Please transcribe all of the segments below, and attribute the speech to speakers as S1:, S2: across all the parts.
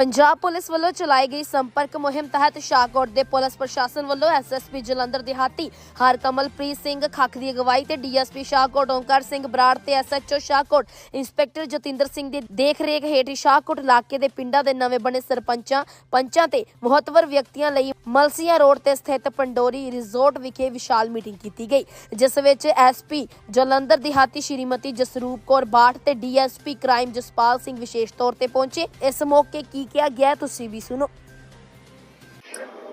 S1: Punjab police ਵੱਲੋਂ ਚਲਾਈ ਗਈ ਸੰਪਰਕ ਮੁਹਿੰਮ ਤਹਿਤ ਸ਼ਾਹਕੋਟ ਦੇ ਪੁਲਿਸ ਪ੍ਰਸ਼ਾਸਨ ਵੱਲੋਂ ਐਸਐਸਪੀ ਜਲੰਧਰ ਦਿਹਾਤੀ ਹਰਕਮਲਪ੍ਰੀਤ ਸਿੰਘ ਖੱਖ ਦੀ ਅਗਵਾਈ ਤੇ ਡੀਐਸਪੀ ਸ਼ਾਹਕੋਟ ਓਂਕਾਰ ਸਿੰਘ ਬਰਾੜ ਤੇ ਐਸਐਚਓ ਸ਼ਾਹਕੋਟ, ਇੰਸਪੈਕਟਰ ਜਤਿੰਦਰ ਸਿੰਘ ਦੀ ਦੇਖਰੇਖ ਹੇਠ ਸ਼ਾਹਕੋਟ ਇਲਾਕੇ ਦੇ ਪਿੰਡਾਂ ਦੇ ਨਵੇਂ ਬਣੇ ਸਰਪੰਚਾਂ, ਪੰਚਾਂ ਤੇ ਮਹੱਤਵਰ ਵਿਅਕਤੀਆਂ ਲਈ ਮਲਸੀਆਂ ਰੋਡ ਤੇ ਸਥਿਤ ਪੰਡੋਰੀ ਰਿਜ਼ੋਰਟ ਵਿਖੇ ਵਿਸ਼ਾਲ ਮੀਟਿੰਗ ਕੀਤੀ ਗਈ, ਜਿਸ ਵਿੱਚ ਐਸਪੀ ਜਲੰਧਰ ਦਿਹਾਤੀ ਸ਼੍ਰੀਮਤੀ ਜਸਰੂਪ ਕੌਰ ਬਾਠ ਤੇ ਡੀਐਸਪੀ ਕ੍ਰਾਈਮ ਜਸਪਾਲ ਸਿੰਘ ਵਿਸ਼ੇਸ਼ ਤੌਰ ਤੇ ਪਹੁੰਚੇ। ਇਸ ਮੌਕੇ ਕੀ ਕਿਹਾ ਗਿਆ ਤੁਸੀਂ ਵੀ ਸੁਣੋ।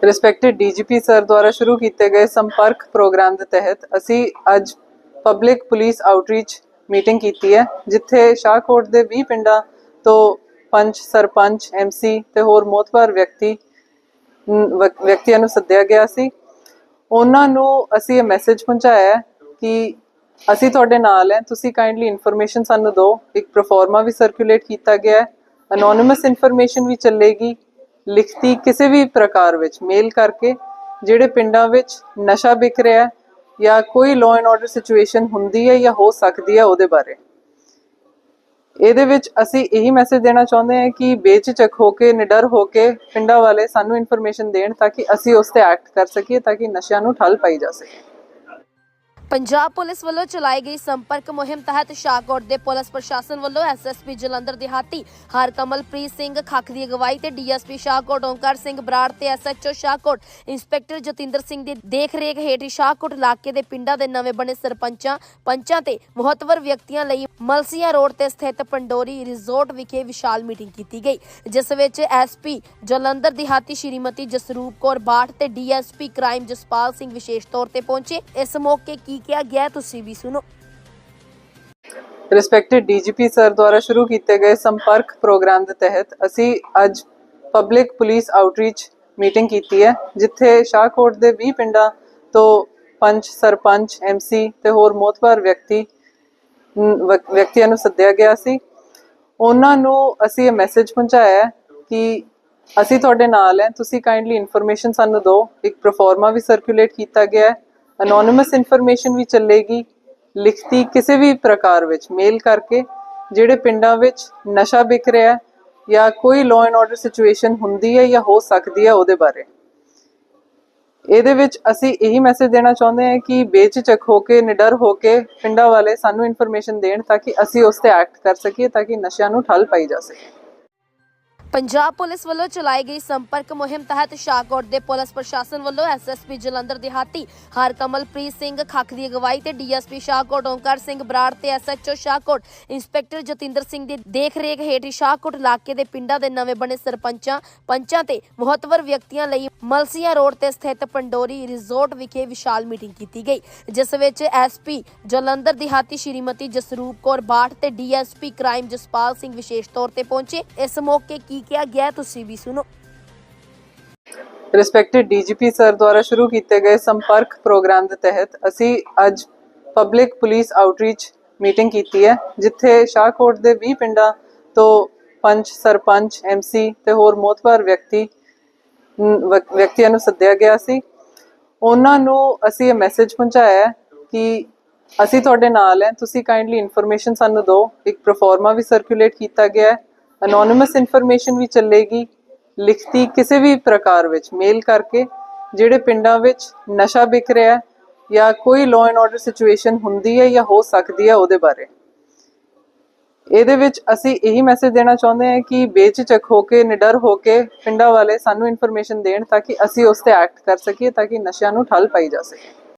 S2: ਰਿਸਪੈਕਟਡ ਡੀਜੀਪੀ ਸਰ ਦੁਆਰਾ ਸ਼ੁਰੂ ਕੀਤੇ ਗਏ ਸੰਪਰਕ ਪ੍ਰੋਗਰਾਮ ਦੇ ਤਹਿਤ ਅਸੀਂ ਅੱਜ ਪਬਲਿਕ ਪੁਲਿਸ ਆਊਟਰੀਚ ਮੀਟਿੰਗ ਕੀਤੀ ਹੈ, ਜਿੱਥੇ ਸ਼ਾਹਕੋਟ ਦੇ 20 ਪਿੰਡਾਂ ਤੋਂ ਪੰਚ ਸਰਪੰਚ ਐਮਸੀ ਤੇ ਹੋਰ ਮੋਤਬਰ ਵਿਅਕਤੀ ਵਿਅਕਤੀਆਂ ਨੂੰ ਸੱਦਿਆ ਗਿਆ ਸੀ। ਉਹਨਾਂ ਨੂੰ ਅਸੀਂ ਇਹ ਮੈਸੇਜ ਪਹੁੰਚਾਇਆ ਕਿ ਅਸੀਂ ਤੁਹਾਡੇ ਨਾਲ ਹੈ, ਤੁਸੀਂ ਕਾਈਂਡਲੀ ਇਨਫੋਰਮੇਸ਼ਨ ਸਾਨੂੰ ਦਿਓ। ਇੱਕ ਪ੍ਰੋਫਾਰਮਾ ਵੀ ਸਰਕੂਲੇਟ ਕੀਤਾ ਗਿਆ ਹੈ। ਅਨੋਨਿਮਸ ਇਨਫੋਰਮੇਸ਼ਨ ਵੀ ਚੱਲੇਗੀ, ਲਿਖਤੀ ਕਿਸੇ ਵੀ ਪ੍ਰਕਾਰ ਵਿੱਚ ਮੇਲ ਕਰਕੇ, ਜਿਹੜੇ ਪਿੰਡਾਂ ਵਿੱਚ ਨਸ਼ਾ ਵਿਕ ਰਿਹਾ ਹੈ ਜਾਂ ਕੋਈ ਲਾਅ ਐਂਡ ਆਰਡਰ ਸਿਚੁਏਸ਼ਨ ਹੁੰਦੀ ਹੈ ਜਾਂ ਹੋ ਸਕਦੀ ਹੈ ਉਹਦੇ ਬਾਰੇ। ਇਹਦੇ ਵਿੱਚ ਅਸੀਂ ਇਹੀ ਮੈਸੇਜ ਦੇਣਾ ਚਾਹੁੰਦੇ ਹਾਂ ਕਿ ਬੇਝਿਜਕ ਹੋ ਕੇ, ਨਿਡਰ ਹੋ ਕੇ ਪਿੰਡਾਂ ਵਾਲੇ ਸਾਨੂੰ ਇਨਫੋਰਮੇਸ਼ਨ ਦੇਣ ਤਾਂ ਕਿ ਅਸੀਂ ਉਸ ਤੇ ਐਕਟ ਕਰ ਸਕੀਏ, ਤਾਂ ਕਿ ਨਸ਼ਿਆਂ ਨੂੰ ਠੱਲ ਪਾਈ ਜਾ ਸਕੇ।
S1: ਪੰਜਾਬ ਪੁਲਿਸ ਵੱਲੋਂ ਚਲਾਈ ਗਈ ਸੰਪਰਕ ਮੁਹਿੰਮ ਤਹਿਤ ਸ਼ਾਹਕੋਟ ਦੇ ਪੁਲਿਸ ਪ੍ਰਸ਼ਾਸਨ ਵੱਲੋਂ ਐਸਐਸਪੀ ਜਲੰਧਰ ਦਿਹਾਤੀ ਹਰਕਮਲਪ੍ਰੀਤ ਸਿੰਘ ਖੱਖ ਦੀ ਅਗਵਾਈ ਤੇ ਡੀਐਸਪੀ ਸ਼ਾਹਕੋਟ ਓਂਕਾਰ ਸਿੰਘ ਬਰਾੜ ਤੇ ਐਸਐਚਓ ਸ਼ਾਹਕੋਟ, ਇੰਸਪੈਕਟਰ ਜਤਿੰਦਰ ਸਿੰਘ ਦੀ ਦੇਖਰੇਖ ਹੇਠ ਸ਼ਾਹਕੋਟ ਇਲਾਕੇ ਦੇ ਪਿੰਡਾਂ ਦੇ ਨਵੇਂ ਬਣੇ ਸਰਪੰਚਾਂ, ਪੰਚਾਂ ਤੇ ਮਹੱਤਵਰ ਵਿਅਕਤੀਆਂ ਲਈ ਮਲਸੀਆਂ ਰੋਡ ਤੇ ਸਥਿਤ ਪੰਡੋਰੀ ਰਿਜ਼ੋਰਟ ਵਿਖੇ ਵਿਸ਼ਾਲ ਮੀਟਿੰਗ ਕੀਤੀ ਗਈ, ਜਿਸ ਵਿੱਚ ਐਸਪੀ ਜਲੰਧਰ ਦਿਹਾਤੀ ਸ਼੍ਰੀਮਤੀ ਜਸਰੂਪ ਕੌਰ ਬਾਠ ਤੇ ਡੀਐਸਪੀ ਕ੍ਰਾਈਮ ਜਸਪਾਲ ਸਿੰਘ ਵਿਸ਼ੇਸ਼ ਤੌਰ ਤੇ ਪਹੁੰਚੇ। ਇਸ ਮੌਕੇ ਕੀ ਕਿਹਾ ਗਿਆ ਤੁਸੀਂ ਵੀ ਸੁਣੋ।
S2: ਰਿਸਪੈਕਟਡ ਡੀਜੀਪੀ ਸਰ ਦੁਆਰਾ ਸ਼ੁਰੂ ਕੀਤੇ ਗਏ ਸੰਪਰਕ ਪ੍ਰੋਗਰਾਮ ਦੇ ਤਹਿਤ ਅਸੀਂ ਅੱਜ ਪਬਲਿਕ ਪੁਲਿਸ ਆਊਟਰੀਚ ਮੀਟਿੰਗ ਕੀਤੀ ਹੈ, ਜਿੱਥੇ ਸ਼ਾਹਕੋਟ ਦੇ 20 ਪਿੰਡਾਂ ਤੋਂ ਪੰਚ ਸਰਪੰਚ ਐਮਸੀ ਤੇ ਹੋਰ ਮੋਤਬਰ ਵਿਅਕਤੀ ਵਿਅਕਤੀਆਂ ਨੂੰ ਸੱਦਿਆ ਗਿਆ ਸੀ। ਉਹਨਾਂ ਨੂੰ ਅਸੀਂ ਇਹ ਮੈਸੇਜ ਪਹੁੰਚਾਇਆ ਕਿ ਅਸੀਂ ਤੁਹਾਡੇ ਨਾਲ ਹੈ, ਤੁਸੀਂ ਕਾਈਂਡਲੀ ਇਨਫੋਰਮੇਸ਼ਨ ਸਾਨੂੰ ਦਿਓ। ਇੱਕ ਪ੍ਰੋਫਾਰਮਾ ਵੀ ਸਰਕੂਲੇਟ ਕੀਤਾ ਗਿਆ ਹੈ। ਅਨੋਨਿਮਸ ਇਨਫੋਰਮੇਸ਼ਨ ਵੀ ਚੱਲੇਗੀ, ਲਿਖਤੀ ਕਿਸੇ ਵੀ ਪ੍ਰਕਾਰ ਵਿੱਚ ਮੇਲ ਕਰਕੇ, ਜਿਹੜੇ ਪਿੰਡਾਂ ਵਿੱਚ ਨਸ਼ਾ ਵਿਕ ਰਿਹਾ ਹੈ ਜਾਂ ਕੋਈ ਲਾਅ ਐਂਡ ਆਰਡਰ ਸਿਚੁਏਸ਼ਨ ਹੁੰਦੀ ਹੈ ਜਾਂ ਹੋ ਸਕਦੀ ਹੈ ਉਹਦੇ ਬਾਰੇ। ਇਹਦੇ ਵਿੱਚ ਅਸੀਂ ਇਹੀ ਮੈਸੇਜ ਦੇਣਾ ਚਾਹੁੰਦੇ ਹਾਂ ਕਿ ਬੇਝਿਜਕ ਹੋ ਕੇ, ਨਿਡਰ ਹੋ ਕੇ ਪਿੰਡਾਂ ਵਾਲੇ ਸਾਨੂੰ ਇਨਫੋਰਮੇਸ਼ਨ ਦੇਣ ਤਾਂ ਕਿ ਅਸੀਂ ਉਸ ਤੇ ਐਕਟ ਕਰ ਸਕੀਏ, ਤਾਂ ਕਿ ਨਸ਼ਿਆਂ ਨੂੰ ਠੱਲ ਪਾਈ ਜਾ ਸਕੇ।
S1: ਪੰਜਾਬ ਪੁਲਿਸ ਵੱਲੋਂ ਚਲਾਈ ਗਈ ਸੰਪਰਕ ਮੁਹਿੰਮ ਤਹਿਤ ਸ਼ਾਹਕੋਟ ਦੇ ਪੁਲਿਸ ਪ੍ਰਸ਼ਾਸਨ ਵੱਲੋਂ ਐਸਐਸਪੀ ਜਲੰਧਰ ਦਿਹਾਤੀ ਹਰਕਮਲਪ੍ਰੀਤ ਸਿੰਘ ਖੱਖ ਦੀ ਅਗਵਾਈ ਤੇ ਡੀਐਸਪੀ ਸ਼ਾਹਕੋਟ ਓਂਕਾਰ ਸਿੰਘ ਬਰਾੜ ਤੇ ਐਸਐਚਓ ਸ਼ਾਹਕੋਟ, ਇੰਸਪੈਕਟਰ ਜਤਿੰਦਰ ਸਿੰਘ ਦੀ ਦੇਖਰੇਖ ਹੇਠ ਸ਼ਾਹਕੋਟ ਇਲਾਕੇ ਦੇ ਪਿੰਡਾਂ ਦੇ ਨਵੇਂ ਬਣੇ ਸਰਪੰਚਾਂ, ਪੰਚਾਂ ਤੇ ਮਹੱਤਵਰ ਵਿਅਕਤੀਆਂ ਲਈ ਮਲਸੀਆਂ ਰੋਡ ਤੇ ਸਥਿਤ ਪੰਡੋਰੀ ਰਿਜ਼ੋਰਟ ਵਿਖੇ ਵਿਸ਼ਾਲ ਮੀਟਿੰਗ ਕੀਤੀ ਗਈ, ਜਿਸ ਵਿੱਚ ਐਸਪੀ ਜਲੰਧਰ ਦਿਹਾਤੀ ਸ਼੍ਰੀਮਤੀ ਜਸਰੂਪ ਕੌਰ ਬਾਠ ਤੇ ਡੀਐਸਪੀ ਕ੍ਰਾਈਮ ਜਸਪਾਲ ਸਿੰਘ ਵਿਸ਼ੇਸ਼ ਤੌਰ ਤੇ ਪਹੁੰਚੇ। ਇਸ ਮੌਕੇ ਕੀ ਕਿਹਾ ਗਿਆ ਤੁਸੀਂ ਵੀ ਸੁਣੋ।
S2: ਰਿਸਪੈਕਟਡ ਡੀਜੀਪੀ ਸਰ ਦੁਆਰਾ ਸ਼ੁਰੂ ਕੀਤੇ ਗਏ ਸੰਪਰਕ ਪ੍ਰੋਗਰਾਮ ਦੇ ਤਹਿਤ ਅਸੀਂ ਅੱਜ ਪਬਲਿਕ ਪੁਲਿਸ ਆਊਟਰੀਚ ਮੀਟਿੰਗ ਕੀਤੀ ਹੈ, ਜਿੱਥੇ ਸ਼ਾਹਕੋਟ ਦੇ 20 ਪਿੰਡਾਂ ਤੋਂ ਪੰਚ ਸਰਪੰਚ ਐਮਸੀ ਤੇ ਹੋਰ ਮੋਤਬਰ ਵਿਅਕਤੀ ਵਿਅਕਤੀਆਂ ਨੂੰ ਸੱਦਿਆ ਗਿਆ ਸੀ। ਉਹਨਾਂ ਨੂੰ ਅਸੀਂ ਇਹ ਮੈਸੇਜ ਪਹੁੰਚਾਇਆ ਕਿ ਅਸੀਂ ਤੁਹਾਡੇ ਨਾਲ ਹੈ, ਤੁਸੀਂ ਕਾਈਂਡਲੀ ਇਨਫੋਰਮੇਸ਼ਨ ਸਾਨੂੰ ਦਿਓ। ਇੱਕ ਪ੍ਰੋਫਾਰਮਾ ਵੀ ਸਰਕੂਲੇਟ ਕੀਤਾ ਗਿਆ ਹੈ। ਅਨੋਨਿਮਸ ਇਨਫੋਰਮੇਸ਼ਨ ਵੀ ਚੱਲੇਗੀ, ਲਿਖਤੀ ਕਿਸੇ ਵੀ ਪ੍ਰਕਾਰ ਵਿੱਚ ਮੇਲ ਕਰਕੇ, ਜਿਹੜੇ ਪਿੰਡਾਂ ਵਿੱਚ ਨਸ਼ਾ ਵਿਕ ਰਿਹਾ ਹੈ ਜਾਂ ਕੋਈ ਲਾਅ ਐਂਡ ਆਰਡਰ ਸਿਚੁਏਸ਼ਨ ਹੁੰਦੀ ਹੈ ਜਾਂ ਹੋ ਸਕਦੀ ਹੈ ਉਹਦੇ ਬਾਰੇ। ਇਹਦੇ ਵਿੱਚ ਅਸੀਂ ਇਹੀ ਮੈਸੇਜ ਦੇਣਾ ਚਾਹੁੰਦੇ ਹਾਂ ਕਿ ਬੇਝਿਜਕ ਹੋ ਕੇ, ਨਿਡਰ ਹੋ ਕੇ ਪਿੰਡਾਂ ਵਾਲੇ ਸਾਨੂੰ ਇਨਫੋਰਮੇਸ਼ਨ ਦੇਣ ਤਾਂ ਕਿ ਅਸੀਂ ਉਸ ਤੇ ਐਕਟ ਕਰ ਸਕੀਏ, ਤਾਂ ਕਿ ਨਸ਼ਿਆਂ ਨੂੰ ਠੱਲ ਪਾਈ ਜਾ ਸਕੇ।